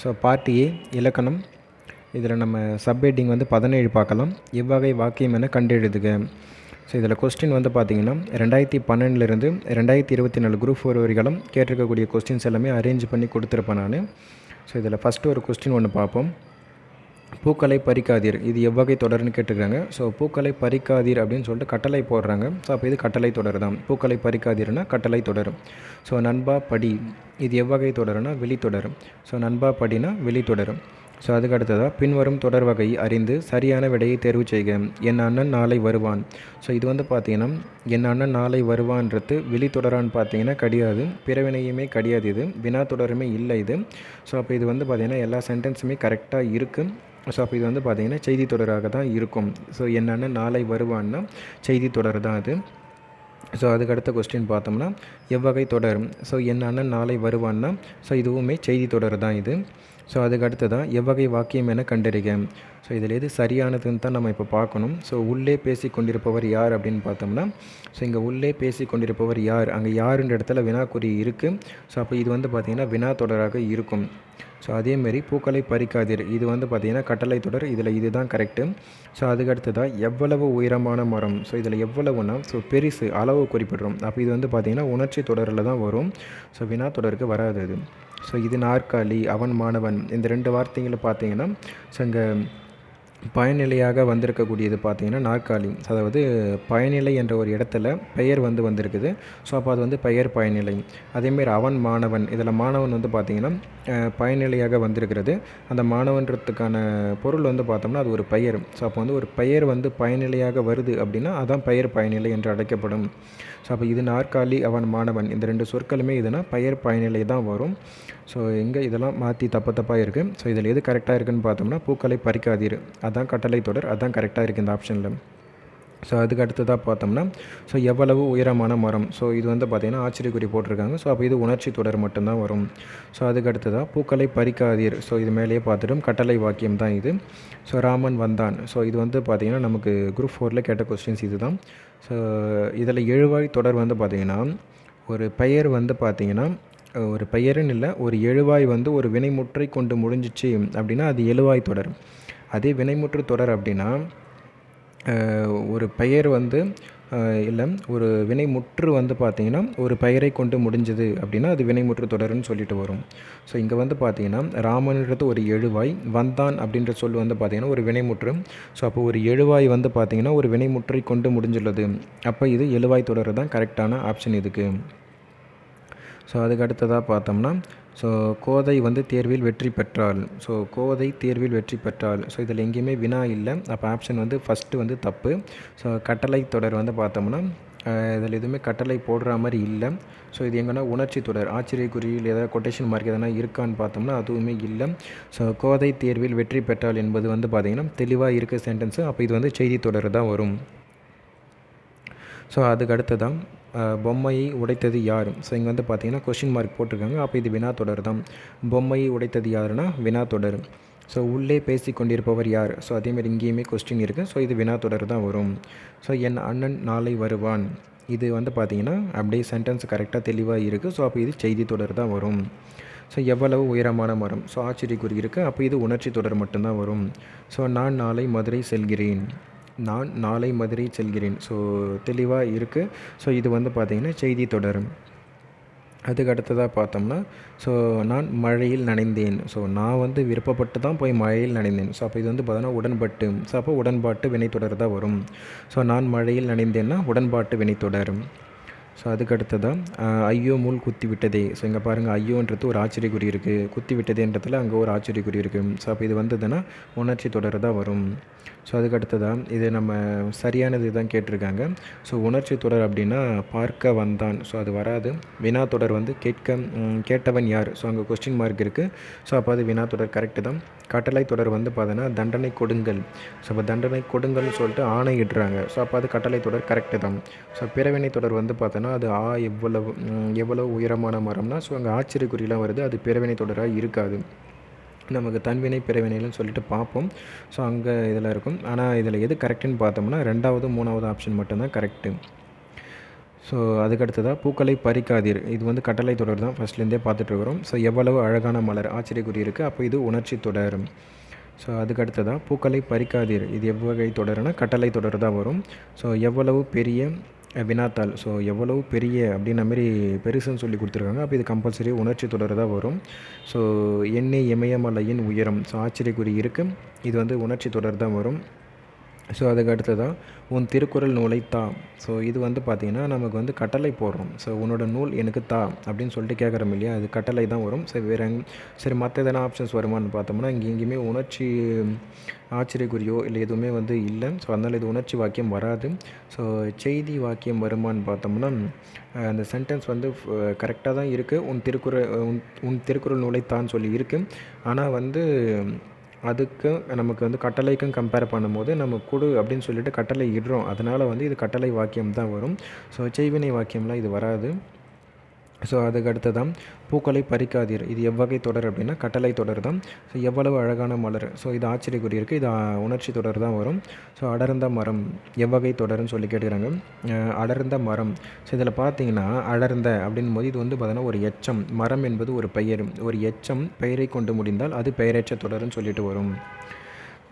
So part A இலக்கணம். இதில் நம்ம சப் ஹெட்டிங் வந்து பதினேழு பார்க்கலாம். இவ்வகை வாக்கியம் என கண்டெழுதுக. ஸோ இதில் கொஸ்டின் வந்து பார்த்தீங்கன்னா ரெண்டாயிரத்தி பன்னெண்டுலேருந்து ரெண்டாயிரத்தி இருபத்தி நாலு குரூப் ஃபோர் வரிகளும் கேட்டிருக்கக்கூடிய கொஸ்டின்ஸ் எல்லாமே அரேஞ்ச் பண்ணி கொடுத்துருப்பேன் நான். ஸோ இதில் ஃபஸ்ட்டு ஒரு கொஸ்டின் ஒன்று பார்ப்போம். பூக்களை பறிக்காதீர். இது எவ்வகை தொடர்னு கேட்டுக்கிறாங்க. ஸோ பூக்களை பறிக்காதீர் அப்படின்னு சொல்லிட்டு கட்டளை போடுறாங்க. ஸோ அப்போ இது கட்டளை தொடர் தான் பூக்களை பறிக்காதீர்னா கட்டளை தொடர் ஸோ நண்பா படி. இது எவ்வகை தொடருனா வெளித்தொடர் ஸோ நண்பா படினா வெளித்தொடர் ஸோ அதுக்கு அடுத்ததாக பின்வரும் தொடர் வகை அறிந்து சரியான விடையை தேர்வு செய்க. என் அண்ணன் நாளை வருவான். ஸோ இது வந்து பார்த்தீங்கன்னா என் அண்ணன் நாளை வருவான்றது வெளித்தொடரான்னு பார்த்தீங்கன்னா கிடையாது. பிறவினையுமே கிடையாது இது. வினா தொடருமே இல்லை இது. ஸோ அப்போ இது வந்து பார்த்தீங்கன்னா எல்லா சென்டென்ஸுமே கரெக்டாக இருக்குது ஸோ அப்போ இது வந்து பார்த்திங்கன்னா செய்தி தொடராக தான் இருக்கும். ஸோ என்னென்ன நாளை வருவான்னா செய்தி தொடர் தான் அது. ஸோ அதுக்கு அடுத்த கொஸ்டின் பார்த்தோம்னா எவ்வகை தொடர்? ஸோ என் நாளை வருவான்னா ஸோ இதுவுமே செய்தி தொடர் தான் இது. ஸோ அதுக்கு அடுத்ததான் எவ்வகை வாக்கியம் என கண்டறிக. ஸோ இதில் எது சரியானதுன்னு தான் நம்ம இப்போ பார்க்கணும். ஸோ உள்ளே பேசி கொண்டிருப்பவர் யார் அப்படின்னு பார்த்தோம்னா ஸோ இங்கே உள்ளே பேசி கொண்டிருப்பவர் யார்? அங்கே யாருன்ற இடத்துல வினாக்குறி இருக்குது ஸோ அப்போ இது வந்து பார்த்திங்கன்னா வினா தொடராக இருக்கும். ஸோ அதேமாரி பூக்களை பறிக்காதீர். இது வந்து பார்த்திங்கன்னா கட்டளை தொடர். இதில் இதுதான் கரெக்டு ஸோ அதுக்கு அடுத்ததாக எவ்வளவு உயரமான மரம்? ஸோ இதில் எவ்வளவுனா ஸோ பெருசு அளவு குறிப்பிடுறோம். அப்போ இது வந்து பார்த்திங்கன்னா உணர்ச்சி தொடரில் தான் வரும். ஸோ வினா தொடருக்கு வராது அது. ஸோ இது நாற்காலி அவன் மாணவன் இந்த ரெண்டு வார்த்தைகளை பார்த்தீங்கன்னா ஸோ இங்கே பயனிலையாக வந்திருக்கக்கூடியது பார்த்திங்கன்னா நாற்காலி. அதாவது பயனிலை என்ற ஒரு இடத்துல பெயர் வந்து வந்திருக்குது. ஸோ அப்போ அது வந்து பெயர் பயனிலை. அதேமாரி அவன் மாணவன் இதில் மாணவன் வந்து பார்த்திங்கன்னா பயனிலையாக வந்திருக்கிறது. அந்த மாணவன்றதுக்கான பொருள் வந்து பார்த்தோம்னா அது ஒரு பெயர். ஸோ அப்போ வந்து ஒரு பெயர் வந்து பயனிலையாக வருது அப்படின்னா அதான் பெயர் பயனிலை என்று அழைக்கப்படும். ஸோ அப்போ இது நாற்காலி அவன் மாணவன். இந்த ரெண்டு சொற்களுமே இதுனா பெயர் பயனிலை தான் வரும். ஸோ எங்கே இதெல்லாம் மாற்றி தப்பு தப்பாக இருக்குது ஸோ இதில் எது கரெக்டாக இருக்குதுன்னு பார்த்தோம்னா பூக்களை பறிக்காதீர். அதான் கட்டளை தொடர் அதான் கரெக்டாக இருக்குது இந்த ஆப்ஷனில் ஸோ அதுக்கு அடுத்ததாக பார்த்தோம்னா ஸோ எவ்வளவு உயரமான மரம்? ஸோ இது வந்து பார்த்திங்கன்னா ஆச்சரியக்குறி போட்டிருக்காங்க. ஸோ அப்போ இது உணர்ச்சி தொடர் மட்டும்தான் வரும். ஸோ அதுக்கு அடுத்ததாக பூக்களை பறிக்காதீர். ஸோ இது மேலேயே பார்த்துட்டும். கட்டளை வாக்கியம் தான் இது. ஸோ ராமன் வந்தான். ஸோ இது வந்து பார்த்திங்கன்னா நமக்கு குரூப் ஃபோரில் கேட்ட கொஸ்டின்ஸ் இது தான் ஸோ இதில் எழுவாய் தொடர் வந்து பார்த்திங்கன்னா ஒரு பெயர் வந்து பார்த்திங்கன்னா ஒரு பெயருன்னு இல்லை ஒரு எழுவாய் வந்து ஒரு வினைமுற்றை கொண்டு முடிஞ்சிச்சு அப்படின்னா அது எழுவாய் தொடர். அதே வினைமுற்று தொடர் அப்படின்னா ஒரு பெயர் வந்து இல்லை ஒரு வினைமுற்று வந்து பார்த்திங்கன்னா ஒரு பெயரை கொண்டு முடிஞ்சது அப்படின்னா அது வினைமுற்று தொடருன்னு சொல்லிட்டு வரும். ஸோ இங்கே வந்து பார்த்திங்கன்னா ராமன்றது ஒரு எழுவாய் வந்தான் அப்படின்ற சொல் வந்து பார்த்திங்கன்னா ஒரு வினைமுற்று. ஸோ அப்போ ஒரு எழுவாய் வந்து பார்த்திங்கன்னா ஒரு வினைமுற்றை கொண்டு முடிஞ்சுள்ளது. அப்போ இது எழுவாய் தொடர் தான் கரெக்டான ஆப்ஷன் இதுக்கு. ஸோ அதுக்கு அடுத்ததாக பார்த்தோம்னா ஸோ கோதை வந்து தேர்வில் வெற்றி பெற்றாள் ஸோ கோதை தேர்வில் வெற்றி பெற்றாள் ஸோ இதில் எங்கேயுமே வினா இல்லை. அப்போ ஆப்ஷன் வந்து ஃபஸ்ட்டு வந்து தப்பு. ஸோ கட்டளை தொடர் வந்து பார்த்தோம்னா இதில் எதுவுமே கட்டளை போடுற மாதிரி இல்லை. ஸோ இது எங்கன்னா உணர்ச்சி தொடர். ஆச்சரியக்குறியில் ஏதாவது கொட்டேஷன் மார்க் எதனா இருக்கான்னு பார்த்தோம்னா அதுவுமே இல்லை. ஸோ கோதை தேர்வில் வெற்றி பெற்றாள் என்பது வந்து பார்த்திங்கன்னா தெளிவாக இருக்க சென்டென்ஸு அப்போ இது வந்து செய்தி தொடர் தான் வரும். ஸோ அதுக்கு அடுத்து தான் பொம்மையை உடைத்தது யார்? ஸோ இங்கே வந்து பார்த்தீங்கன்னா கொஷின் மார்க் போட்டிருக்காங்க. அப்போ இது வினா தொடர் தான். பொம்மையை உடைத்தது யாருன்னா வினா தொடர். ஸோ உள்ளே பேசி கொண்டிருப்பவர் யார்? ஸோ அதேமாதிரி இங்கேயுமே கொஸ்டின் இருக்குது ஸோ இது வினா தொடர் தான் வரும். ஸோ என் அண்ணன் நாளை வருவான். இது வந்து பார்த்திங்கன்னா அப்படியே சென்டென்ஸ் கரெக்டாக தெளிவாக இருக்குது ஸோ அப்போ இது செய்தி தொடர் தான் வரும். ஸோ எவ்வளவு உயரமான மரம்? ஸோ ஆச்சரியக்குறி இருக்குது அப்போ இது உணர்ச்சி தொடர் மட்டும்தான் வரும். ஸோ நான் நாளை மதுரை செல்கிறேன். நான் நாளை மதுரை செல்கிறேன். ஸோ தெளிவாக இருக்குது ஸோ இது வந்து பார்த்திங்கன்னா செய்தி தொடர் அதுக்கு அடுத்ததாக பார்த்தோம்னா ஸோ நான் மழையில் நனைந்தேன். ஸோ நான் வந்து விருப்பப்பட்டு தான் போய் மழையில் நனைந்தேன். ஸோ அப்போ இது வந்து பார்த்தோன்னா உடன்பட்டு. ஸோ அப்போ உடன்பாட்டு வினைத்தொடர் தான் வரும். ஸோ நான் மழையில் நனைந்தேன்னா உடன்பாட்டு வினைத்தொடர் ஸோ அதுக்கு அடுத்ததாக ஐயோ மூல் குத்தி விட்டதே. ஸோ இங்கே பாருங்கள் ஐயோன்றது ஒரு ஆச்சரியக்குறி இருக்குது குத்தி விட்டதேன்றதுல அங்கே ஒரு ஆச்சரியக்குறி இருக்குது ஸோ அப்போ இது வந்ததுன்னா உணர்ச்சி தொடர் தான் வரும். ஸோ அதுக்கு அடுத்ததாக இது நம்ம சரியானது தான் கேட்டிருக்காங்க. ஸோ உணர்ச்சி தொடர் அப்படின்னா பார்க்க வந்தான். ஸோ அது வராது. வினா தொடர் வந்து கேட்க கேட்டவன் யார்? ஸோ அங்கே கொஸ்டின் மார்க் இருக்குது ஸோ அப்போ அது வினா தொடர் கரெக்டு தான். கட்டளை தொடர் வந்து பார்த்தோன்னா தண்டனை கொடுங்கள். ஸோ அப்போ தண்டனை கொடுங்கள்னு சொல்லிட்டு ஆணையிடுறாங்க ஸோ அப்போ அது கட்டளை தொடர் கரெக்டு தான். ஸோ பிறவினை தொடர் வந்து பார்த்தோன்னா அது ஆ எவ்வளவு எவ்வளவு உயரமான மரம்னா ஸோ அங்கே ஆச்சரியக்குறியெலாம் வருது. அது பிறவினை தொடராக இருக்காது. நமக்கு தன்வினை பிறவினைன்னு சொல்லிட்டு பார்ப்போம். ஸோ அங்கே இதில் இருக்கும். ஆனால் இதில் எது கரெக்டுன்னு பார்த்தோம்னா ரெண்டாவது மூணாவது ஆப்ஷன் மட்டும்தான் கரெக்டு ஸோ அதுக்கடுத்ததாக பூக்களை பறிக்காதீர். இது வந்து கட்டளை தொடர் தான். ஃபஸ்ட்லேருந்தே பார்த்துட்ருக்குறோம் ஸோ எவ்வளவு அழகான மலர். ஆச்சரியக்குறி இருக்குது அப்போ இது உணர்ச்சி தொடர். ஸோ அதுக்கடுத்ததாக பூக்களை பறிக்காதீர். இது எவ்வகை தொடர்னா கட்டளை தொடர் தான் வரும். ஸோ எவ்வளவு பெரிய வினாத்தாள். ஸோ எவ்வளவு பெரிய அப்படின்ன மாரி பெருசுன்னு சொல்லி கொடுத்துருக்காங்க. அப்போ இது கம்பல்சரி உணர்ச்சி தொடர் தான் வரும். ஸோ எண்ணெய் இமயமலையின் உயரம். ஸோ ஆச்சரியக்குறி இருக்குது இது வந்து உணர்ச்சி தொடர் தான் வரும். ஸோ அதுக்கு அடுத்ததாக உன் திருக்குறள் நூலை தா. ஸோ இது வந்து பார்த்திங்கன்னா நமக்கு வந்து கட்டளை போடுறோம். ஸோ உன்னோட நூல் எனக்கு தா அப்படின்னு சொல்லிட்டு கேட்குறோம் இல்லையா? அது கட்டளை தான் வரும். சரி வேறு சரி மற்ற எதனா ஆப்ஷன்ஸ் வருமானு பார்த்தோம்னா இங்கே எங்கேயுமே உணர்ச்சி ஆச்சரியக்குரியோ இல்லை எதுவுமே வந்து இல்லை. ஸோ அதனால் இது உணர்ச்சி வாக்கியம் வராது. ஸோ செய்தி வாக்கியம் வருமானு பார்த்தோம்னா அந்த சென்டென்ஸ் வந்து கரெக்டாக தான் இருக்குது உன் திருக்குறள் உன் உன் திருக்குறள் நூலை தான் சொல்லி இருக்குது ஆனால் வந்து அதுக்கு நமக்கு வந்து கட்டளைக்கும் கம்பேர் பண்ணும்போது நம்ம கொடு அப்படின்னு சொல்லிட்டு கட்டளை இடுறோம். அதனால் வந்து இது கட்டளை வாக்கியம் தான் வரும். ஸோ செய்வினை வாக்கியம்லாம் இது வராது. ஸோ அதுக்கு அடுத்ததான் பூக்களை பறிக்காதீர். இது எவ்வகை தொடர் அப்படின்னா கட்டளை தொடர் தான் ஸோ எவ்வளவு அழகான மலர். ஸோ இது ஆச்சரியக்குறி இருக்குது இது உணர்ச்சி தொடர் தான் வரும். ஸோ அடர்ந்த மரம் எவ்வகை தொடர்னு சொல்லி கேட்டுக்கிறாங்க. அடர்ந்த மரம். ஸோ இதில் பார்த்தீங்கன்னா அடர்ந்த அப்படின் போது இது வந்து பார்த்தீங்கன்னா ஒரு எச்சம். மரம் என்பது ஒரு பெயர். ஒரு எச்சம் பெயரை கொண்டு முடிந்தால் அது பெயரேற்ற தொடர்னு சொல்லிட்டு வரும்.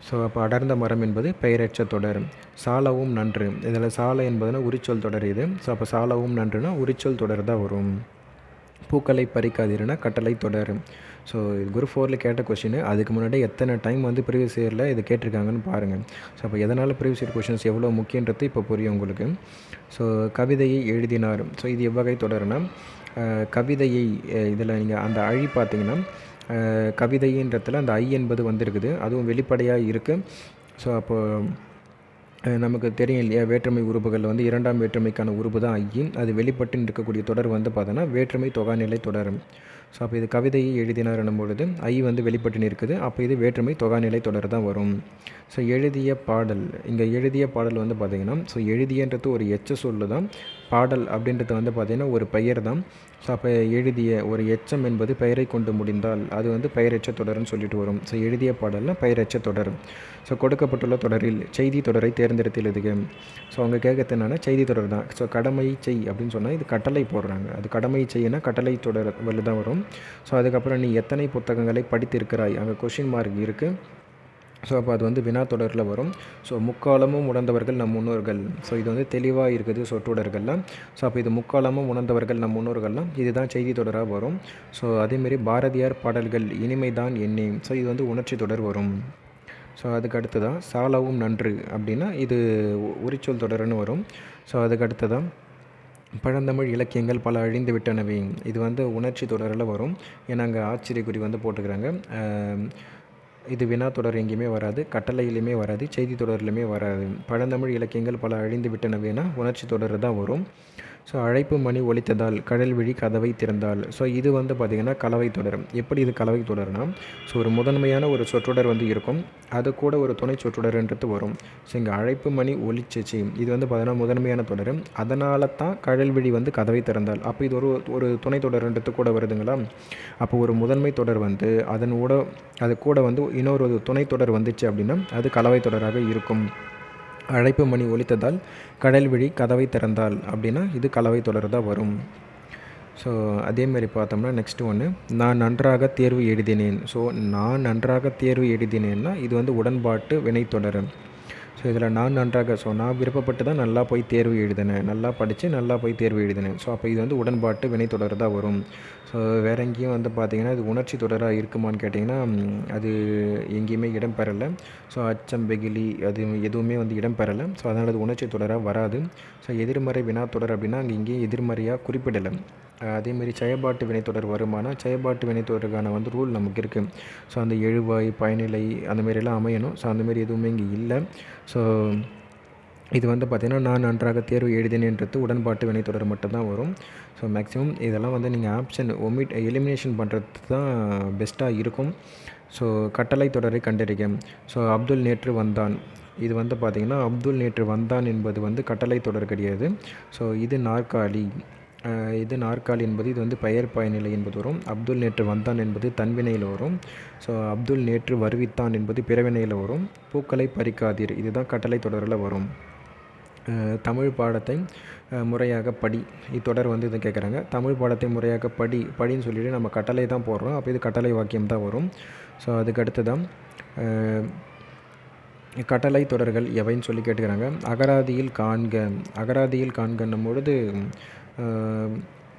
ஸோ அப்போ அடர்ந்த மரம் என்பது பெயரற்ற தொடர். சாலவும் நன்று. இதில் சாலை என்பதுனா உரிச்சொல் தொடர் இது. ஸோ அப்போ சாலவும் நன்றுனா உரிச்சொல் தொடர் தான் வரும். பூக்களை பறிக்காதீர்னா கட்டளை தொடரும். ஸோ இது குரு ஃபோரில் கேட்ட கொஷின் அதுக்கு முன்னாடி எத்தனை டைம் வந்து ப்ரீவியஸ் இயரில் இது கேட்டிருக்காங்கன்னு பாருங்கள் ஸோ அப்போ எதனால் ப்ரீவியஸ் இயர் கொஷின்ஸ் எவ்வளோ முக்கியன்றது இப்போ புரியும் உங்களுக்கு. ஸோ கவிதையை எழுதினார். ஸோ இது எவ்வகை தொடர்னா கவிதையை இதில் நீங்கள் அந்த அழி பார்த்தீங்கன்னா அஹ், அந்த ஐ என்பது வந்திருக்குது. அதுவும் வெளிப்படையாக இருக்குது ஸோ அப்போது நமக்கு தெரியும் இல்லையா வேற்றுமை உறுப்புகளில் வந்து இரண்டாம் வேற்றுமைக்கான உறுப்பு தான் ஐயும் அது வெளிப்பட்டு இருக்கக்கூடிய தொடர் வந்து பார்த்தோன்னா வேற்றுமை தொகாநிலை தொடர். ஸோ அப்போ இது கவிதையை எழுதினார் என்னும் பொழுது ஐ வந்து வெளிப்பட்டு இருக்குது அப்போ இது வேற்றுமை தொகாநிலை தொடர் தான் வரும். ஸோ எழுதிய பாடல் இங்கே எழுதிய பாடல் வந்து பார்த்திங்கன்னா ஸோ எழுதியன்றது ஒரு எச்ச சொல்லு தான் பாடல் அப்படின்றது வந்து பார்த்திங்கன்னா ஒரு பெயர் தான். ஸோ அப்போ எழுதிய ஒரு எச்சம் என்பது பெயரை கொண்டு முடிந்தால் அது வந்து பெயரெச்ச தொடர்னு சொல்லிட்டு வரும். ஸோ எழுதிய பாடலில் பெயரெச்ச தொடர் ஸோ கொடுக்கப்பட்டுள்ள தொடரில் செய்தி தொடரை தேர்ந்தெடுத்து எழுதுக. ஸோ அவங்க கேட்கறது என்னென்னா செய்தி தொடர் தான். ஸோ கடமை செய் அப்படின்னு சொன்னால் இது கட்டளை போடுறாங்க. அது கடமை செய்யினா கட்டளை தொடர் வலு தான் வரும். ஸோ அதுக்கப்புறம் நீ எத்தனை புத்தகங்களை படித்திருக்கிறாய்? அங்கே கொஷின் மார்க் இருக்குது ஸோ அப்போ அது வந்து வினா தொடரில் வரும். ஸோ முக்காலமும் உணர்ந்தவர்கள் நம் முன்னோர்கள். ஸோ இது வந்து தெளிவாக இருக்குது. சொற்றொடர்கள்லாம் ஸோ அப்போ இது முக்காலமும் உணர்ந்தவர்கள் நம் முன்னோர்கள்லாம். இதுதான் செய்தி தொடராக வரும். ஸோ அதேமாரி பாரதியார் பாடல்கள் இனிமைதான் எண்ணெய் ஸோ இது வந்து உணர்ச்சி தொடர் வரும். ஸோ அதுக்கு அடுத்ததான் சாலவும் நன்று அப்படின்னா இது உரிச்சொல் தொடர்னு வரும். ஸோ அதுக்கு அடுத்ததான் பழந்தமிழ் இலக்கியங்கள் பல அழிந்து விட்டனவே. இது வந்து உணர்ச்சி தொடரில் வரும். ஏன்னா அங்கே ஆச்சரியக்குறி வந்து போட்டுக்கிறாங்க. இது வினா தொடர் எங்கேயுமே வராது கட்டளையிலையுமே வராது செய்தி தொடர்லையுமே வராது. பழந்தமிழ் இலக்கியங்கள் பல அழிந்து விட்டனவேனா உணர்ச்சி தொடர் தான் வரும். ஸோ அழைப்பு மணி ஒழித்ததால் கடல் விழி கதவை திறந்தால் ஸோ இது வந்து பார்த்திங்கன்னா கலவை தொடர் எப்படி இது கலவை தொடர்னா ஸோ ஒரு முதன்மையான ஒரு சொற்றொடர் வந்து இருக்கும். அது கூட ஒரு துணை சொற்றொடர்ன்றது வரும். ஸோ இங்கே அழைப்பு மணி ஒழிச்சிச்சு இது வந்து பார்த்திங்கன்னா முதன்மையான தொடர் அதனால தான் கடல் விழி வந்து கதவை திறந்தால் அப்போ இது ஒரு ஒரு துணை தொடர்ன்றது கூட வருதுங்களா? அப்போ ஒரு முதன்மை தொடர் வந்து அதன் கூட அது கூட வந்து இன்னொரு துணை தொடர் வந்துச்சு அப்படின்னா அது கலவை தொடராக இருக்கும். அழைப்பு மணி ஒலித்ததால் கடல்விழி கதவை திறந்தால் அப்படின்னா இது கலவை தொடர் தான் வரும் ஸோ அதேமாரி பார்த்தோம்னா நெக்ஸ்ட் ஒன்று நான் நன்றாக தேர்வு எழுதினேன். ஸோ நான் நன்றாக தேர்வு எழுதினேன்னா இது வந்து உடன்பாட்டு வினைத்தொடர் ஸோ இதில் நான் நன்றாக ஸோ நான் விருப்பப்பட்டு தான் நல்லா போய் தேர்வு எழுதினேன். நல்லா படித்து நல்லா போய் தேர்வு எழுதினேன். ஸோ அப்போ இது வந்து உடன்பாட்டு வினைத்தொடர் தான் வரும். ஸோ வேற எங்கேயும் வந்து பார்த்திங்கன்னா இது உணர்ச்சி தொடராக இருக்குமான்னு கேட்டிங்கன்னா அது எங்கேயுமே இடம் பெறலை. ஸோ அச்சம் வெகிலி அது எதுவுமே வந்து இடம் பெறலை. ஸோ அதனால் அது உணர்ச்சி தொடராக வராது. ஸோ எதிர்மறை வினாத்தொடர் அப்படின்னா அங்கே இங்கேயும் எதிர்மறையாக குறிப்பிடலை. அதேமாரி செயல்பாட்டு வினைத்தொடர் வருமானால் செயல்பாட்டு வினைத்தொடருக்கான வந்து ரூல் நமக்கு இருக்குது ஸோ அந்த எழுவாய் பயனிலை அந்தமாரிலாம் அமையணும். ஸோ அந்தமாரி எதுவுமே இங்கே இல்லை. ஸோ இது வந்து பார்த்திங்கன்னா நான் நன்றாக தேர்வு எழுதினேன்றது உடன்பாட்டு வினைத்தொடர் மட்டும்தான் வரும். ஸோ மேக்ஸிமம் இதெல்லாம் வந்து நீங்கள் ஆப்ஷன் ஒமிட் எலிமினேஷன் பண்ணுறது தான் பெஸ்ட்டாக இருக்கும். ஸோ கட்டளை தொடரை கண்டறிக. ஸோ அப்துல் நேற்று வந்தான். இது வந்து பார்த்திங்கன்னா அப்துல் நேற்று வந்தான் என்பது வந்து கட்டளை தொடர் கிடையாது ஸோ இது நாற்காலி. இது நாற்காலி என்பது இது வந்து பெயர் பயனிலை என்பது வரும். அப்துல் நேற்று வந்தான் என்பது தன்வினையில் வரும். ஸோ அப்துல் நேற்று வருவித்தான் என்பது பிறவினையில் வரும். பூக்களை பறிக்காதீர். இதுதான் கட்டளை தொடரில் வரும். தமிழ் பாடத்தை முறையாக படி. இத்தொடர் வந்து இதை கேட்குறாங்க தமிழ் பாடத்தை முறையாக படி படின்னு சொல்லிட்டு நம்ம கட்டளை தான் போடுறோம். அப்போ இது கட்டளை வாக்கியம் தான் வரும். ஸோ அதுக்கு அடுத்து தான் கட்டளை தொடர்கள் எவைன்னு சொல்லி கேட்டுக்கிறாங்க. அகராதியில் காண்க அகராதியில் காண்கன்னும் பொழுது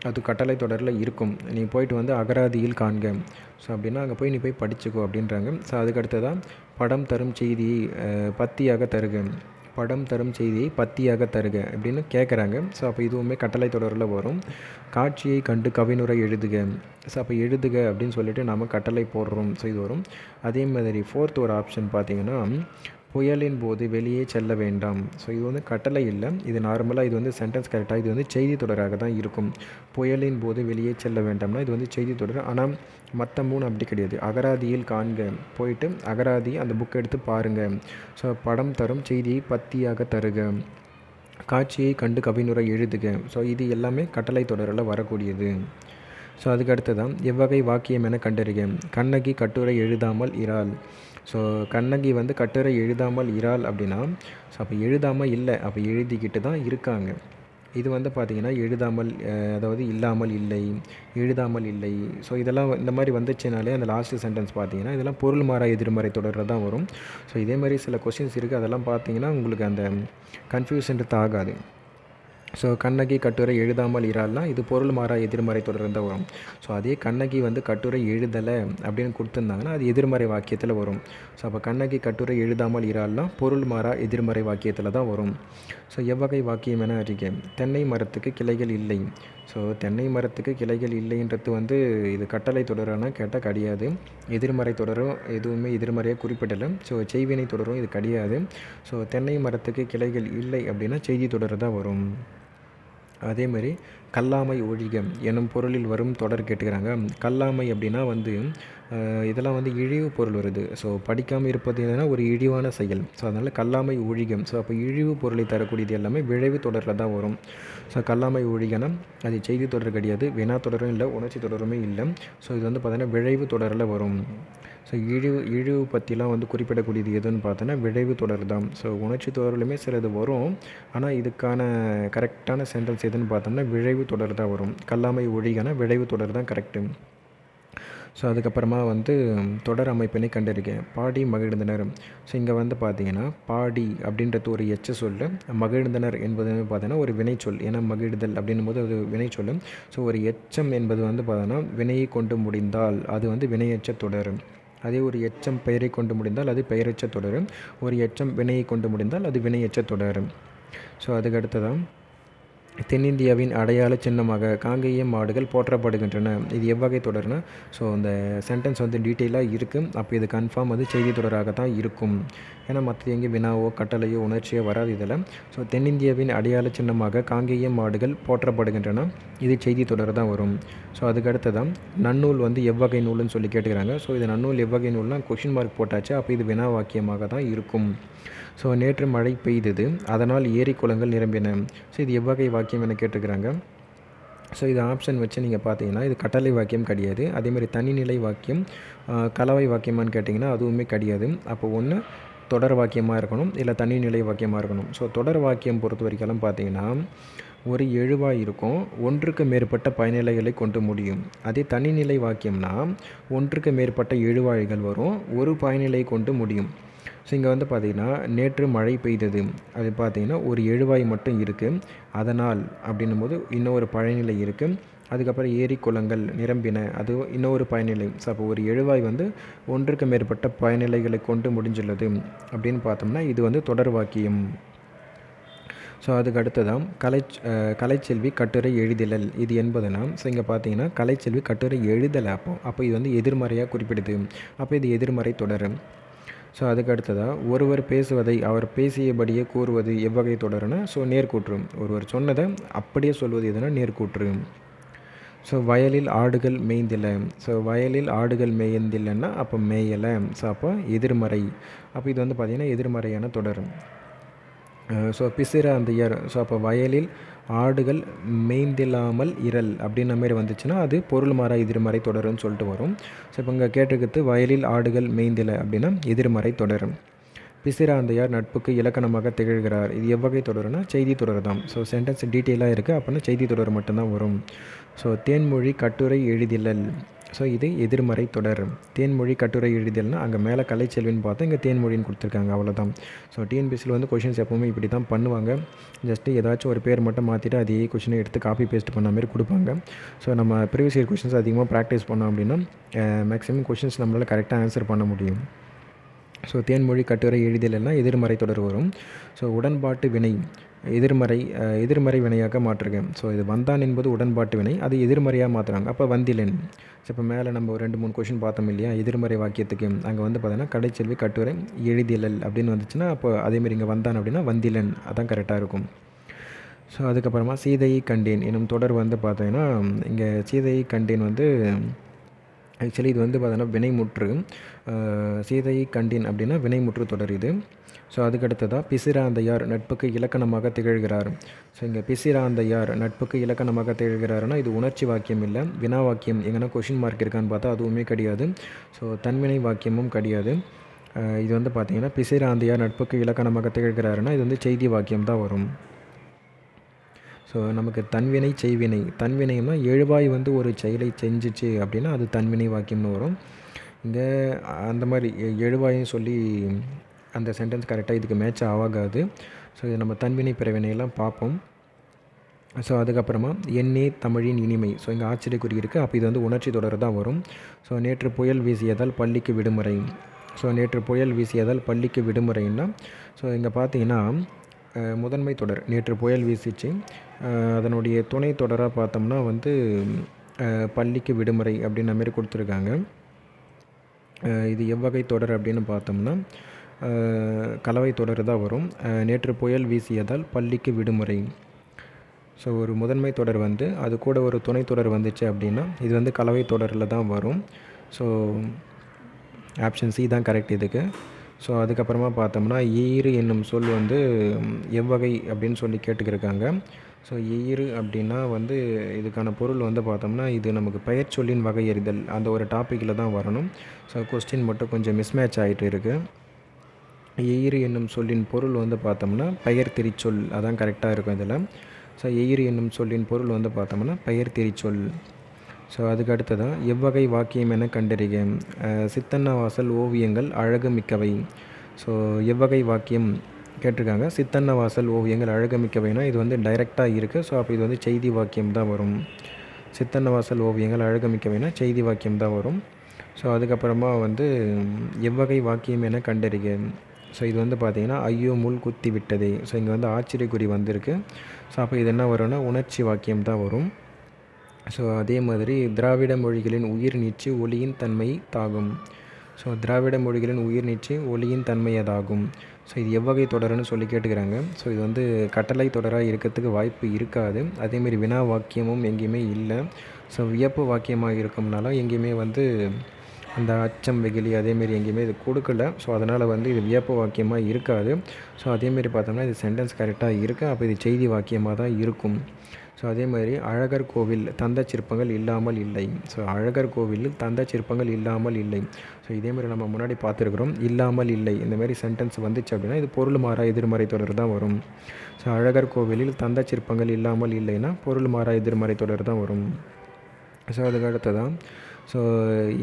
அது கட்டளை தொடரில் இருக்கும். நீ போயிட்டு வந்து அகராதியில் காண்க. ஸோ அப்படின்னா அங்கே போய் நீ போய் படிச்சுக்கோ அப்படின்றாங்க. ஸோ அதுக்கு அடுத்ததான் படம் தரும் செய்தியை பத்தியாக தருக. படம் தரும் செய்தியை பத்தியாக தருக அப்படின்னு கேட்குறாங்க ஸோ அப்போ இதுவுமே கட்டளை தொடரில் வரும். காட்சியை கண்டு கவினுரை எழுதுக. ஸோ அப்போ எழுதுக அப்படின்னு சொல்லிட்டு நம்ம கட்டளை போடுறோம். ஸோ இது வரும். அதே மாதிரி ஃபோர்த் ஒரு ஆப்ஷன் பார்த்திங்கன்னா புயலின் போது வெளியே செல்ல வேண்டாம். ஸோ இது வந்து கட்டளை இல்லை. இது நார்மலாக இது வந்து சென்டென்ஸ் கரெக்டாக இது வந்து செய்தி தொடராக தான் இருக்கும். புயலின் போது வெளியே செல்ல வேண்டாம்னா இது வந்து செய்தி தொடர். ஆனால் மற்ற மூணு அப்படி கிடையாது. அகராதியில் காண்க. போயிட்டு அகராதி அந்த புக் எடுத்து பாருங்கள் ஸோ படம் தரும் செய்தியை பத்தியாக தருக. காட்சியை கண்டு கவினுரை எழுதுக. ஸோ இது எல்லாமே கட்டளை தொடரில் வரக்கூடியது. ஸோ அதுக்கு அடுத்ததான் எவ்வகை வாக்கியம் என கண்டறிக. கண்ணகி கட்டுரை எழுதாமல் இறால் ஸோ கண்ணகி வந்து கட்டுரை எழுதாமல் இறாள் அப்படின்னா ஸோ அப்போ எழுதாமல் இல்லை அப்போ எழுதிக்கிட்டு தான் இருக்காங்க. இது வந்து பார்த்திங்கன்னா எழுதாமல் அதாவது இல்லாமல் இல்லை எழுதாமல் இல்லை. ஸோ இதெல்லாம் இந்த மாதிரி வந்துச்சுனாலே அந்த லாஸ்ட் சென்டென்ஸ் பார்த்தீங்கன்னா இதெல்லாம் பொருள் மாறா எதிர்மறை தொடர்றது தான் வரும். ஸோ இதே மாதிரி சில கொஷின்ஸ் இருக்குது அதெல்லாம் பார்த்தீங்கன்னா உங்களுக்கு அந்த கன்ஃபியூஷன் ஆகாது. ஸோ கண்ணகி கட்டுரை எழுதாமல் இராலாம் இது பொருள் மாறா எதிர்மறை தொடர்ந்து வரும் ஸோ அதே கண்ணகி வந்து கட்டுரை எழுதலை அப்படின்னு கொடுத்துருந்தாங்கன்னா அது எதிர்மறை வாக்கியத்தில் வரும். ஸோ அப்போ கண்ணகி கட்டுரை எழுதாமல் இராலாம் பொருள் மாறா எதிர்மறை வாக்கியத்தில் தான் வரும். ஸோ எவ்வகை வாக்கியம் என அறிக்கை தென்னை மரத்துக்கு கிளைகள் இல்லை. ஸோ தென்னை மரத்துக்கு கிளைகள் இல்லைன்றது வந்து இது கட்டளை தொடரானா கேட்டால் கிடையாது. எதிர்மறை தொடரும் எதுவுமே எதிர்மறையாக குறிப்பிடலை. ஸோ செய்வினை தொடரும் இது கிடையாது. ஸோ தென்னை மரத்துக்கு கிளைகள் இல்லை அப்படின்னா செய்தி தொடர் தான் வரும். அதே மாதிரி கல்லாமை ஒழிக எனும் பொருளில் வரும் தொடர் கேட்டுக்கிறாங்க. கல்லாமை அப்படின்னா வந்து இதெல்லாம் வந்து இழிவு பொருள் வருது. ஸோ படிக்காமல் இருப்பது என்னன்னா ஒரு இழிவான செயல். ஸோ அதனால் கல்லாமை ஒழிகம். ஸோ அப்போ இழிவு பொருளை தரக்கூடியது எல்லாமே விளைவு தொடரில் தான் வரும். ஸோ கல்லாமை ஒழிகனா அது செய்தி தொடர் கிடையாது. வினா தொடரும் இல்லை உணர்ச்சி தொடருமே இல்லை. ஸோ இது வந்து பார்த்திங்கன்னா விளைவு தொடரில் வரும். ஸோ இழிவு இழிவு பற்றிலாம் வந்து குறிப்பிடக்கூடியது எதுன்னு பார்த்தோன்னா விளைவு தொடர் தான் ஸோ உணர்ச்சி தொடர்லையுமே சிலது வரும். ஆனால் இதுக்கான கரெக்டான சென்டென்ஸ் எதுன்னு பார்த்தோம்னா விளைவு தொடர் தான் வரும். கல்லாமை ஒழிகனா விளைவு தொடர் தான் கரெக்டு ஸோ அதுக்கப்புறமா வந்து தொடர் அமைப்பினை கண்டிருக்கேன் பாடி மகிழ்ந்தனர். ஸோ இங்கே வந்து பார்த்தீங்கன்னா பாடி அப்படின்றது ஒரு எச்ச சொல். மகிழ்ந்தனர் என்பது பார்த்தீங்கன்னா ஒரு வினைச்சொல் ஏன்னா மகிழ்தல் அப்படின்னும் போது அது வினைச்சொல் ஸோ ஒரு எச்சம் என்பது வந்து பார்த்தோன்னா வினையை கொண்டு முடிந்தால் அது வந்து வினையச்ச தொடர். அதே ஒரு எச்சம் பெயரை கொண்டு முடிந்தால் அது பெயரெச்ச தொடரும். ஒரு எச்சம் வினையை கொண்டு முடிந்தால் அது வினையெச்ச தொடரும். ஸோ அதுக்கு அடுத்ததான் தென்னிந்தியாவின் அடையாள சின்னமாக காங்கேயம் மாடுகள் போற்றப்படுகின்றன. இது எவ்வகை தொடர்னா? ஸோ அந்த சென்டென்ஸ் வந்து டீட்டெயிலாக இருக்குது அப்போ இது கன்ஃபார்ம் வந்து செய்தி தொடராக தான் இருக்கும். ஏன்னா மற்ற எங்கேயும் வினாவோ கட்டளையோ உணர்ச்சியோ வராது இதில். ஸோ தென்னிந்தியாவின் அடையாள சின்னமாக காங்கேயம் மாடுகள் போற்றப்படுகின்றன. இது செய்தி தொடர் தான் வரும். ஸோ அதுக்கு தான் நன்னூல் வந்து எவ்வகை நூல்னு சொல்லி கேட்டுக்கிறாங்க. ஸோ இது நன்னூல் எவ்வகை நூல்னால் கொஷின் மார்க் போட்டாச்சு. அப்போ இது வினா வாக்கியமாக தான் இருக்கும். ஸோ நேற்று மழை பெய்தது. அதனால் ஏரி குளங்கள் நிரம்பின. ஸோ இது எவ்வகை வாக்கியம் என கேட்டிருக்கிறாங்க. ஸோ இது ஆப்ஷன் வச்சு நீங்கள் பார்த்தீங்கன்னா இது கட்டளை வாக்கியம் கிடையாது. அதேமாதிரி தனிநிலை வாக்கியம் கலவை வாக்கியமான்னு கேட்டிங்கன்னா அதுவுமே கிடையாது. அப்போ ஒன்று தொடர் வாக்கியமாக இருக்கணும் இல்லை தனிநிலை வாக்கியமாக இருக்கணும். ஸோ தொடர் வாக்கியம் பொறுத்த வரைக்கும் பார்த்தீங்கன்னா ஒரு எழுவாக இருக்கும். ஒன்றுக்கு மேற்பட்ட பயனிலைகளை கொண்டு முடியும். அதே தனிநிலை வாக்கியம்னா ஒன்றுக்கு மேற்பட்ட எழுவாய்கள் வரும். ஒரு பயனிலை கொண்டு முடியும். ஸோ இங்கே வந்து பார்த்திங்கன்னா நேற்று மழை பெய்தது. அது பார்த்தீங்கன்னா ஒரு எழுவாய் மட்டும் இருக்குது அதனால் அப்படின்னும் போது இன்னொரு பழநிலை இருக்குது அதுக்கப்புறம் ஏரி குளங்கள் நிரம்பின. அது இன்னொரு பயனிலை. ஸோ அப்போ ஒரு எழுவாய் வந்து ஒன்றுக்கு மேற்பட்ட பயனிலைகளை கொண்டு முடிஞ்சுள்ளது. அப்படின்னு பார்த்தோம்னா இது வந்து தொடர் வாக்கியம். ஸோ அதுக்கு அடுத்ததாம் கலை கலைச்செல்வி கட்டுரை எழுதலல். இது என்பதுனா ஸோ இங்கே பார்த்தீங்கன்னா கலைச்செல்வி கட்டுரை எழுதலை அப்போ. அப்போ இது வந்து எதிர்மறையாக குறிப்பிடுது. அப்போ இது எதிர்மறை தொடரும் ஸோ அதுக்கு அடுத்ததாக ஒருவர் பேசுவதை அவர் பேசியபடியே கூறுவது எவ்வகை தொடருன்னா ஸோ நேர்கூற்று. ஒருவர் சொன்னதை அப்படியே சொல்வது எதுனா நேர்கூற்று. ஸோ வயலில் ஆடுகள் மேய்ந்தில்லை ஸோ வயலில் ஆடுகள் மேய்ந்தில்லைன்னா அப்போ மேயலை. ஸோ அப்போ எதிர்மறை. அப்போ இது வந்து பார்த்திங்கன்னா எதிர்மறையான தொடர். ஸோ பிசிற அந்த இயர் ஸோ அப்போ வயலில் ஆடுகள் மேய்ந்தில்லாமல் இரல் அப்படின்ன மாதிரி வந்துச்சுன்னா அது பொருள் மாறா எதிர்மறை தொடருன்னு சொல்லிட்டு வரும். ஸோ இப்போ இங்கே கேட்டிருக்கிறது வயலில் ஆடுகள் மேய்ந்தில அப்படின்னா எதிர்மறை தொடர் பிசிராந்தையார் நட்புக்கு இலக்கணமாக திகழ்கிறார். இது எவ்வகை தொடருன்னா செய்தி தொடர் தான். ஸோ சென்டென்ஸ் டீட்டெயிலாக இருக்குது அப்படின்னா செய்தி தொடர் மட்டும்தான் வரும். ஸோ தேன்மொழி கட்டுரை எழுதிலல். ஸோ இது எதிர்மறை தொடர். தேன்மொழி கட்டுரை எழுதியல்னா அங்கே மேலே கலைச்செல்வின்னு பார்த்தா இங்கே தேன்மொழின்னு கொடுத்துருக்காங்க அவ்வளோதான் ஸோ டிஎன்பிஎஸ்சியில் வந்து கொஷின்ஸ் எப்போவுமே இப்படி தான் பண்ணுவாங்க. ஜஸ்ட்டு ஏதாச்சும் ஒரு பேர் மட்டும் மாற்றிட்டு அதே கொஷினை எடுத்து காப்பி பேஸ்ட் பண்ண மாதிரி கொடுப்பாங்க. ஸோ நம்ம ப்ரீவியஸ் இயர் கொஷின்ஸ் அதிகமாக ப்ராக்டிஸ் பண்ணோம் அப்படின்னா மேக்ஸிமம் கொஷின்ஸ் நம்மளால் கரெக்டாக ஆன்சர் பண்ண முடியும். ஸோ தேன்மொழி கட்டுரை எழுதியலெல்லாம் எதிர்மறை தொடர் வரும். ஸோ உடன்பாட்டு வினை எதிர்மறை எதிர்மறை வினையாக மாற்றுக ஸோ இது வந்தான் என்பது உடன்பாட்டு வினை அது எதிர்மறையாக மாற்றுறாங்க அப்போ வந்திலன். ஸோ இப்போ மேலே நம்ம ஒரு ரெண்டு மூணு கொஷின் பார்த்தோம் இல்லையா? எதிர்மறை வாக்கியத்துக்கு. அங்கே வந்து பார்த்தீங்கன்னா கடைச்செல்வி கட்டுரை எழுதியலல் அப்படின்னு வந்துச்சுன்னா அப்போ அதேமாரி இங்கே வந்தான் அப்படின்னா வந்திலன். அதான் கரெக்டாக இருக்கும். ஸோ அதுக்கப்புறமா சீதையை கண்டேன். எனும் தொடர் வந்து பார்த்தீங்கன்னா இங்கே சீதையை கண்டேன் வந்து ஆக்சுவலி இது வந்து பார்த்தோன்னா வினைமுற்று சீதையை கண்டின் அப்படின்னா வினைமுற்று தொடர் இது. ஸோ அதுக்கடுத்ததாக பிசிராந்தையார் நட்புக்கு இலக்கணமாக திகழ்கிறார். ஸோ இங்கே பிசிராந்தையார் நட்புக்கு இலக்கணமாக திகழ்கிறாருன்னா இது உணர்ச்சி வாக்கியம் இல்லை வினா வாக்கியம். எங்கன்னா கொஷின் மார்க் இருக்கான்னு பார்த்தா அதுவுமே கிடையாது. ஸோ தன்வினை வாக்கியமும் கிடையாது. இது வந்து பார்த்திங்கன்னா பிசிராந்தையார் நட்புக்கு இலக்கணமாக திகழ்கிறாருன்னா இது வந்து செய்தி வாக்கியம் தான் வரும். ஸோ நமக்கு தன்வினை செய்வினை. தன்வினைனா எழுவாய் வந்து ஒரு செயலை செஞ்சிச்சு அப்படின்னா அது தன்வினை வாக்கியம்னு வரும். இங்கே அந்த மாதிரி எ- எழுவாயும் சொல்லி அந்த சென்டென்ஸ் கரெக்டாக இதுக்கு மேட்ச் ஆகாது. ஸோ இது நம்ம தன்வினை பிறவினையெல்லாம் பார்ப்போம். ஸோ அதுக்கப்புறமா எண்ணே தமிழின் இனிமை. ஸோ இங்கே ஆச்சரியக்குறி இருக்குது அப்போ இது வந்து உணர்ச்சி தொடர் தான் வரும். ஸோ நேற்று புயல் வீசியதால் பள்ளிக்கு விடுமுறை. ஸோ நேற்று புயல் வீசியதால் பள்ளிக்கு விடுமுறைன்னா ஸோ இங்கே பார்த்தீங்கன்னா முதன்மை தொடர். நேற்று புயல் வீசிச்சு. அதனுடைய துணை தொடராக பார்த்தோம்னா வந்து பள்ளிக்கு விடுமுறை அப்படின்ற மாதிரி கொடுத்துருக்காங்க. இது எவ்வகை தொடர் அப்படின்னு பார்த்தோம்னா கலவை தொடர் தான் வரும். நேற்று புயல் வீசியதால் பள்ளிக்கு விடுமுறை. ஸோ ஒரு முதன்மை தொடர் வந்து அது கூட ஒரு துணை தொடர் வந்துச்சு அப்படின்னா இது வந்து கலவை தொடரில் தான் வரும். ஸோ ஆப்ஷன் சி தான் கரெக்ட் இதுக்கு. ஸோ அதுக்கப்புறமா பார்த்தோம்னா ஈறு என்னும் சொல் வந்து எவ்வகை அப்படின்னு சொல்லி கேட்டுக்கிருக்காங்க. ஸோ எயிறு அப்படின்னா வந்து இதுக்கான பொருள் வந்து பார்த்தோம்னா இது நமக்கு பெயர் சொல்லின் வகை எறிதல் அந்த ஒரு டாப்பிக்கில் தான் வரணும். ஸோ கொஸ்டின் மட்டும் கொஞ்சம் மிஸ்மேட்ச் ஆகிட்டு இருக்குது எயிறு என்னும் சொல்லின் பொருள் வந்து பார்த்தோம்னா பெயர் திரிச்சொல். அதான் கரெக்டாக இருக்கும் இதில். ஸோ எயிறு என்னும் சொல்லின் பொருள் வந்து பார்த்தோம்னா பெயர் திரிச்சொல். ஸோ அதுக்கு அடுத்ததான் எவ்வகை வாக்கியம் என கண்டறிக. சித்தன்ன சித்தன்னவாசல் ஓவியங்கள் அழகு மிக்கவை. ஸோ எவ்வகை வாக்கியம்? கேட்டிருக்காங்க. சித்தன்னவாசல் ஓவியங்கள் அழகமிக்கவைனா இது வந்து டைரெக்டாக இருக்குது ஸோ அப்போ இது வந்து செய்தி வாக்கியம் தான் வரும். சித்தன்னவாசல் ஓவியங்கள் அழகமிக்கவைனா செய்தி வாக்கியம் தான் வரும். ஸோ அதுக்கப்புறமா வந்து எவ்வகை வாக்கியம் என கண்டறிக. ஸோ இது வந்து பார்த்திங்கன்னா ஐயோ முள் குத்தி விட்டதே. ஸோ இங்கே வந்து ஆச்சரியக்குறி வந்திருக்கு. ஸோ அப்போ இது என்ன வரும்னா உணர்ச்சி வாக்கியம் தான் வரும். ஸோ அதே மாதிரி திராவிட மொழிகளின் உயிர் நீச்சு ஒளியின் தன்மை தாகும். ஸோ திராவிட மொழிகளின் உயிர் நீச்சு ஒளியின் தன்மையதாகும் ஸோ இது எவ்வகை தொடர்னு சொல்லி கேட்டுக்கிறாங்க. ஸோ இது வந்து கட்டளை தொடராக இருக்கிறதுக்கு வாய்ப்பு இருக்காது. அதேமாரி வினா வாக்கியமும் எங்கேயுமே இல்லை. ஸோ வியப்பு வாக்கியமாக இருக்கும்னால எங்கேயுமே வந்து அந்த அச்சம் வெகிலி அதேமாரி எங்கேயுமே இது கொடுக்கல. ஸோ அதனால் வந்து இது வியப்பு வாக்கியமாக இருக்காது. ஸோ அதேமாரி பார்த்தோம்னா இது சென்டென்ஸ் கரெக்டாக இருக்குது அப்போ இது செய்தி வாக்கியமாக தான் இருக்கும். ஸோ அதே மாதிரி அழகர் கோவில் தந்த சிற்பங்கள் இல்லாமல் இல்லை. ஸோ அழகர் கோவிலில் தந்த சிற்பங்கள் இல்லாமல் இல்லை. ஸோ இதே மாதிரி நம்ம முன்னாடி பார்த்துருக்குறோம். இல்லாமல் இல்லை. இந்த மாதிரி சென்டென்ஸ் வந்துச்சு அப்படின்னா இது பொருள் மாறா எதிர்மறை தொடர் தான் வரும். ஸோ அழகர் கோவிலில் தந்த சிற்பங்கள் இல்லாமல் இல்லைன்னா பொருள் மாறா எதிர்மறை தொடர் தான் வரும். ஸோ அதுக்கு அடுத்ததான் ஸோ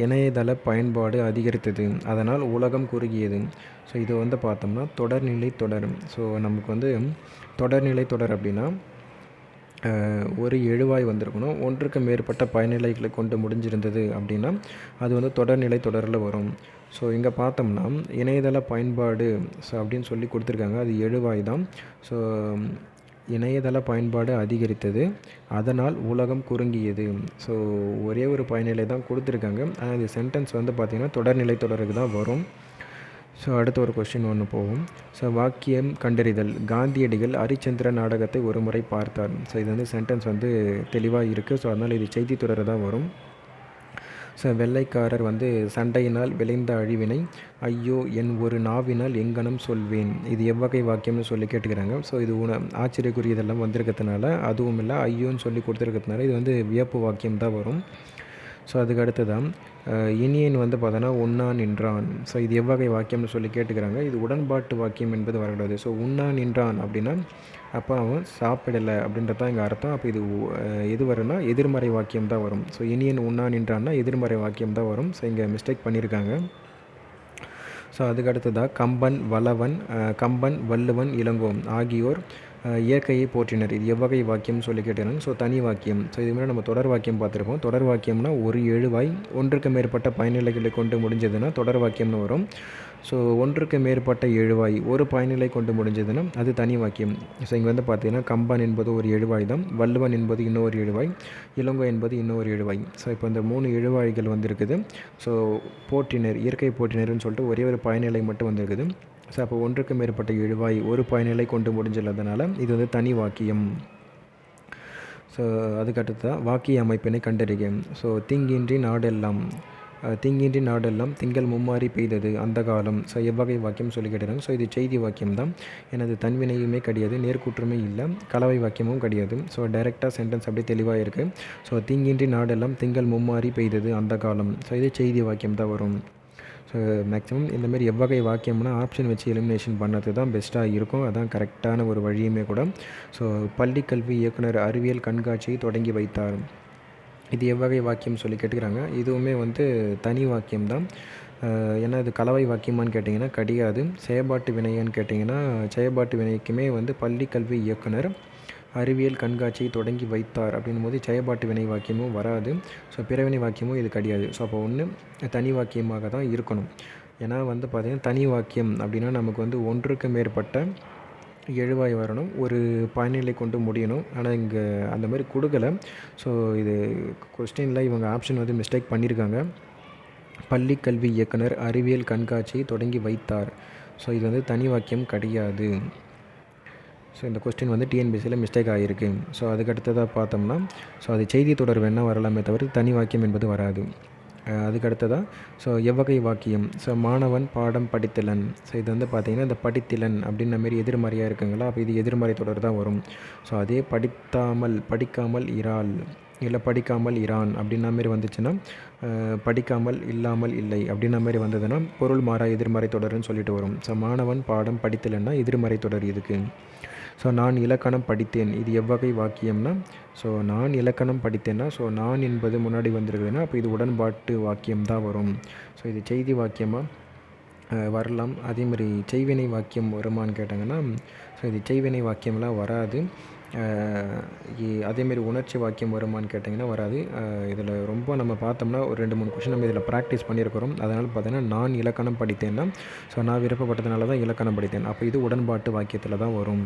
இணையதள பயன்பாடு அதிகரித்தது. அதனால் உலகம் குறுகியது. ஸோ இது வந்து பார்த்தோம்னா தொடர்நிலை தொடர். ஸோ நமக்கு வந்து தொடர்நிலை தொடர் அப்படின்னா ஒரு எழுவாய் வந்திருக்கணும். ஒன்றுக்கு மேற்பட்ட பயனிலைகளை கொண்டு முடிஞ்சிருந்தது அப்படின்னா அது வந்து தொடர்நிலை தொடரில் வரும். ஸோ இங்கே பார்த்தோம்னா இணையதள பயன்பாடு ஸோ அப்படின்னு சொல்லி கொடுத்துருக்காங்க. அது எழுவாய் தான். ஸோ இணையதள பயன்பாடு அதிகரித்தது. அதனால் உலகம் குறுங்கியது. ஸோ ஒரே ஒரு பயனிலை தான் கொடுத்துருக்காங்க. ஆனால் இது சென்டென்ஸ் வந்து பார்த்திங்கன்னா தொடர்நிலை தொடருக்கு தான் வரும். ஸோ அடுத்த ஒரு கொஸ்டின் ஒன்று போகும் ஸோ வாக்கியம் கண்டறிதல். காந்தியடிகள் ஹரிச்சந்திர நாடகத்தை ஒரு முறை பார்த்தார். ஸோ இது வந்து சென்டென்ஸ் வந்து தெளிவாக இருக்குது ஸோ அதனால் இது செய்தி தொடர் தான் வரும். ஸோ வெள்ளைக்காரர் வந்து சண்டையினால் விளைந்த அழிவினை ஐயோ என் ஒரு நாவினால் எங்கனம் சொல்வேன். இது எவ்வகை வாக்கியம்னு சொல்லி கேட்டுக்கிறாங்க. ஸோ இது உண ஆச்சரியக்குரியதெல்லாம் வந்திருக்கிறதுனால அதுவும் இல்லை ஐயோன்னு சொல்லி கொடுத்துருக்கிறதுனால இது வந்து வியப்பு வாக்கியம் தான் வரும். ஸோ அதுக்கு அடுத்ததான் தான் இனியன் வந்து பார்த்தோன்னா உண்ணா நின்றான். ஸோ இது எவ்வகை வாக்கியம்னு சொல்லி கேட்டுக்கிறாங்க. இது உடன்பாட்டு வாக்கியம் என்பது வரக்கூடாது. ஸோ உண்ணா நின்றான் அப்படின்னா அப்போ அவன் சாப்பிடலை அப்படின்றது தான் இங்கே அர்த்தம். அப்போ இது எது வரும்னா எதிர்மறை வாக்கியம் தான் வரும். ஸோ இனியன் உண்ணா நின்றான்னா எதிர்மறை வாக்கியம் தான் வரும். ஸோ இங்கே மிஸ்டேக் பண்ணியிருக்காங்க. ஸோ அதுக்கு அடுத்ததாக கம்பன் வளவன் கம்பன் வள்ளுவன் இளங்கோன் ஆகியோர் இயற்கையை போற்றினர். இது எவ்வகை வாக்கியம்னு சொல்லி கேட்டாங்க ஸோ தனி வாக்கியம். ஸோ இது மாதிரி நம்ம தொடர் வாக்கியம் பார்த்துருப்போம். தொடர் வாக்கியம்னா ஒரு எழுவாய் ஒன்றுக்கு மேற்பட்ட பயனிலைகளை கொண்டு முடிஞ்சதுன்னா தொடர் வாக்கியம்னு வரும். ஸோ ஒன்றுக்கு மேற்பட்ட எழுவாய் ஒரு பயனிலை கொண்டு முடிஞ்சதுன்னா அது தனி வாக்கியம். ஸோ இங்கே வந்து பார்த்தீங்கன்னா கம்பன் என்பது ஒரு எழுவாய் தான். வள்ளுவன் என்பது இன்னொரு எழுவாய். இளங்கோ என்பது இன்னொரு எழுவாய். ஸோ இப்போ இந்த மூணு எழுவாய்கள் வந்திருக்குது. ஸோ போற்றினர் இயற்கை போற்றினர்னு சொல்லிட்டு ஒரே ஒரு பயனிலை மட்டும் வந்திருக்குது. ஸோ அப்போ ஒன்றுக்கு மேற்பட்ட எழுவாய் ஒரு பயனிலை கொண்டு முடிஞ்சுள்ளதுனால இது வந்து தனி வாக்கியம். ஸோ அதுக்கடுத்து தான் வாக்கிய அமைப்பினை கண்டறிக. ஸோ திங்கின்றி நாடெல்லாம் திங்கின்றி நாடெல்லாம் திங்கள் மும்மாறி பெய்தது அந்த காலம். ஸோ எவ்வகை வாக்கியம் சொல்லி ஸோ இது செய்தி வாக்கியம் தான் எனது தன்வினையுமே கிடையாது நேர்கூற்றுமே இல்லை கலவை வாக்கியமும் கிடையாது. ஸோ டைரெக்டாக சென்டென்ஸ் அப்படியே தெளிவாக இருக்குது ஸோ திங்கின்றி நாடெல்லாம் திங்கள் மும்மாறி பெய்தது அந்த காலம். ஸோ இது செய்தி வாக்கியம் தான் வரும். ஸோ மேக்ஸிமம் இந்தமாரி எவ்வகை வாக்கியம்னா ஆப்ஷன் வச்சு எலிமினேஷன் பண்ணது தான் பெஸ்ட்டாக இருக்கும். அதான் கரெக்டான ஒரு வழியுமே கூட. ஸோ பள்ளி கல்வி இயக்குனர் அறிவியல் கண்காட்சியை தொடங்கி வைத்தார். இது எவ்வகை வாக்கியம் சொல்லி கேட்டுக்கிறாங்க. இதுவுமே வந்து தனி வாக்கியம் தான். ஏன்னா இது கலவை வாக்கியமான்னு கேட்டிங்கன்னா கிடையாது. செயற்பாட்டு வினையான்னு கேட்டிங்கன்னா செயல்பாட்டு வினைக்குமே வந்து பள்ளி கல்வி இயக்குனர் அறிவியல் கண்காட்சியை தொடங்கி வைத்தார் அப்படின்னும் போது வினை வாக்கியமும் வராது. ஸோ பிறவினை வாக்கியமும் இது கிடையாது ஸோ அப்போ ஒன்று தனி வாக்கியமாக தான் இருக்கணும். ஏன்னா வந்து பார்த்திங்கன்னா தனி வாக்கியம் அப்படின்னா நமக்கு வந்து ஒன்றுக்கு மேற்பட்ட எழுவாய் வரணும். ஒரு பயனிலை கொண்டு முடியணும். ஆனால் இங்கே அந்த மாதிரி கொடுக்கல. ஸோ இது கொஸ்டினில் இவங்க ஆப்ஷன் வந்து மிஸ்டேக் பண்ணியிருக்காங்க பள்ளி கல்வி இயக்குனர் அறிவியல் கண்காட்சியை தொடங்கி வைத்தார். ஸோ இது வந்து தனி வாக்கியம் கிடையாது. ஸோ இந்த கொஸ்டின் வந்து டிஎன்பிசியில் மிஸ்டேக் ஆகிருக்கு ஸோ அதுக்கு அடுத்ததாக பார்த்தோம்னா ஸோ அது செய்தி தொடர் வேணால் வரலாமே தவிர தனி வாக்கியம் என்பது வராது. அதுக்கடுத்ததாக அதுக்கு அடுத்ததாக ஸோ எவ்வகை வாக்கியம் ஸோ மாணவன் பாடம் படித்திலன். ஸோ இது வந்து பார்த்திங்கன்னா இந்த படித்திலன் அப்படின்ற மாரி எதிர்மறையாக இருக்குங்களா? அப்போ இது எதிர்மறை தொடர் தான் வரும். ஸோ அதே படித்தாமல் படிக்காமல் இறால் இல்லை படிக்காமல் இரான் அப்படின்ன மாரி வந்துச்சுன்னா படிக்காமல் இல்லாமல் இல்லை அப்படின்ன மாதிரி வந்ததுன்னா பொருள் மாறா எதிர்மறை தொடர்னு சொல்லிட்டு வரும். ஸோ மாணவன் பாடம் படித்திலன்னா எதிர்மறை தொடர் இதுக்கு ஸோ நான் இலக்கணம் படித்தேன். இது எவ்வகை வாக்கியம்னா ஸோ நான் இலக்கணம் படித்தேன்னா ஸோ நான் என்பது முன்னாடி வந்திருக்குதுன்னா அப்போ இது உடன்பாட்டு வாக்கியம் தான் வரும். ஸோ இது செய்தி வாக்கியமாக வரலாம். அதே மாதிரி செய்வினை வாக்கியம் வருமான்னு கேட்டாங்கன்னா ஸோ இது செய்வினை வாக்கியம்லாம் வராது. அஹ் அதேமாரி உணர்ச்சி வாக்கியம் வருமான்னு கேட்டிங்கன்னா வராது. இதில் ரொம்ப நம்ம பார்த்தோம்னா ஒரு ரெண்டு மூணு கொஷின் நம்ம இதில் ப்ராக்டிஸ் பண்ணியிருக்கிறோம். அதனால் பார்த்தீங்கன்னா நான் இலக்கணம் படித்தேன்னா ஸோ நான் விருப்பப்பட்டதுனால தான் இலக்கணம் படித்தேன். அப்போ இது உடன்பாட்டு வாக்கியத்தில் தான் வரும்.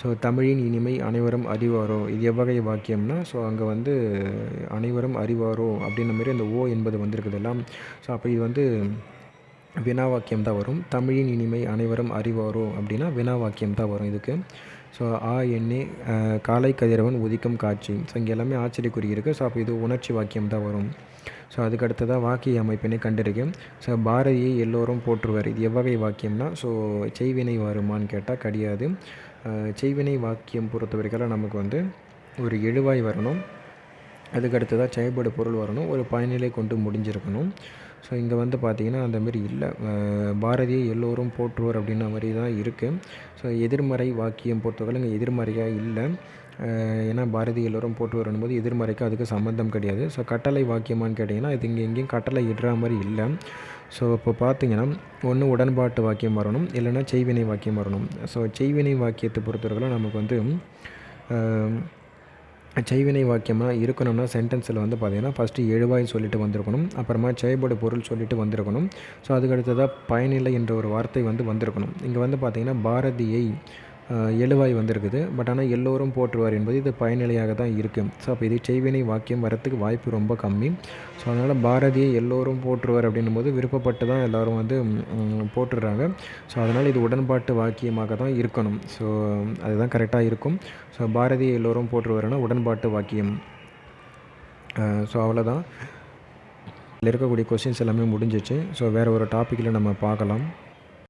ஸோ தமிழின் இனிமை அனைவரும் அறிவாரோ? இது எவ்வகை வாக்கியம்னா ஸோ அங்கே வந்து அனைவரும் அறிவாரோ? அப்படின்ற மாதிரி அந்த ஓ என்பது வந்திருக்குது எல்லாம். ஸோ அப்போ இது வந்து வினா வாக்கியம் தான் வரும். தமிழின் இனிமை அனைவரும் அறிவாரோ? அப்படின்னா வினா வாக்கியம் தான் வரும் இதுக்கு. ஸோ ஆ எண்ணே காலை கதிரவன் உதிக்கும் காட்சி. ஸோ இங்கே எல்லாமே ஆச்சரியக்குறி இருக்குது ஸோ அப்போ இது உணர்ச்சி வாக்கியம் தான் வரும். ஸோ அதுக்கு அடுத்ததாக வாக்கிய அமைப்பினை கண்டிருக்கேன் ஸோ பாரதியை எல்லோரும் போற்றுவர். இது எவ்வகை வாக்கியம்னா ஸோ செய்வினை வருமானு கேட்டால் கிடையாது. செய்வினை வாக்கியம் பொறுத்த வரைக்கும் நமக்கு வந்து ஒரு எழுவாய் வரணும். அதுக்கு தான் செயல்படு பொருள் வரணும். ஒரு பயனிலை கொண்டு முடிஞ்சிருக்கணும். ஸோ இங்கே வந்து பார்த்திங்கன்னா அந்த மாதிரி இல்லை. பாரதியை எல்லோரும் போற்றுவர் அப்படின்ன மாதிரி தான் இருக்குது ஸோ எதிர்மறை வாக்கியம் பொறுத்தவரை இங்கே எதிர்மறையாக இல்லை. ஏன்னா பாரதி எல்லோரும் போற்றுவர் போது எதிர்மறைக்கு அதுக்கு சம்மந்தம் கிடையாது. ஸோ கட்டளை வாக்கியமான்னு கேட்டிங்கன்னா இது இங்கே எங்கேயும் கட்டளை இடுற மாதிரி இல்லை. ஸோ இப்போ பார்த்தீங்கன்னா ஒன்று உடன்பாட்டு வாக்கியம் வரணும் இல்லைன்னா செய்வினை வாக்கியம் வரணும். ஸோ செய்வினை வாக்கியத்தை பொறுத்தவரைக்கும் நமக்கு வந்து செய்வினை வாக்கியமாக இருக்கணும்னா சென்டென்ஸில் வந்து பார்த்தீங்கன்னா ஃபஸ்ட்டு எழுவாய் சொல்லிட்டு வந்திருக்கணும் அப்புறமா செயல்படு பொருள் சொல்லிட்டு வந்திருக்கணும். ஸோ அதுக்கு அடுத்ததாக பயனில்லை என்ற ஒரு வார்த்தை வந்து வந்திருக்கணும். இங்கே வந்து பார்த்திங்கன்னா பாரதியை எழுவாய் வந்திருக்குது. பட் ஆனால் எல்லோரும் போற்றுவார் என்பது இது பயனிலையாக தான் இருக்குது ஸோ அப்போ இது செய்வினை வாக்கியம் வரத்துக்கு வாய்ப்பு ரொம்ப கம்மி. ஸோ அதனால் பாரதியை எல்லோரும் போற்றுவார் அப்படின்னும் போது விருப்பப்பட்டு தான் எல்லோரும் வந்து போட்டுடுறாங்க ஸோ அதனால் இது உடன்பாட்டு வாக்கியமாக தான் இருக்கணும். ஸோ அதுதான் கரெக்டாக இருக்கும். ஸோ பாரதியை எல்லோரும் போற்றுவார்னா உடன்பாட்டு வாக்கியம். ஸோ அவ்வளோதான் இதில் இருக்கக்கூடிய கொஸ்டின்ஸ் எல்லாமே முடிஞ்சிச்சு. ஸோ வேறு ஒரு டாப்பிக்கில் நம்ம பார்க்கலாம்.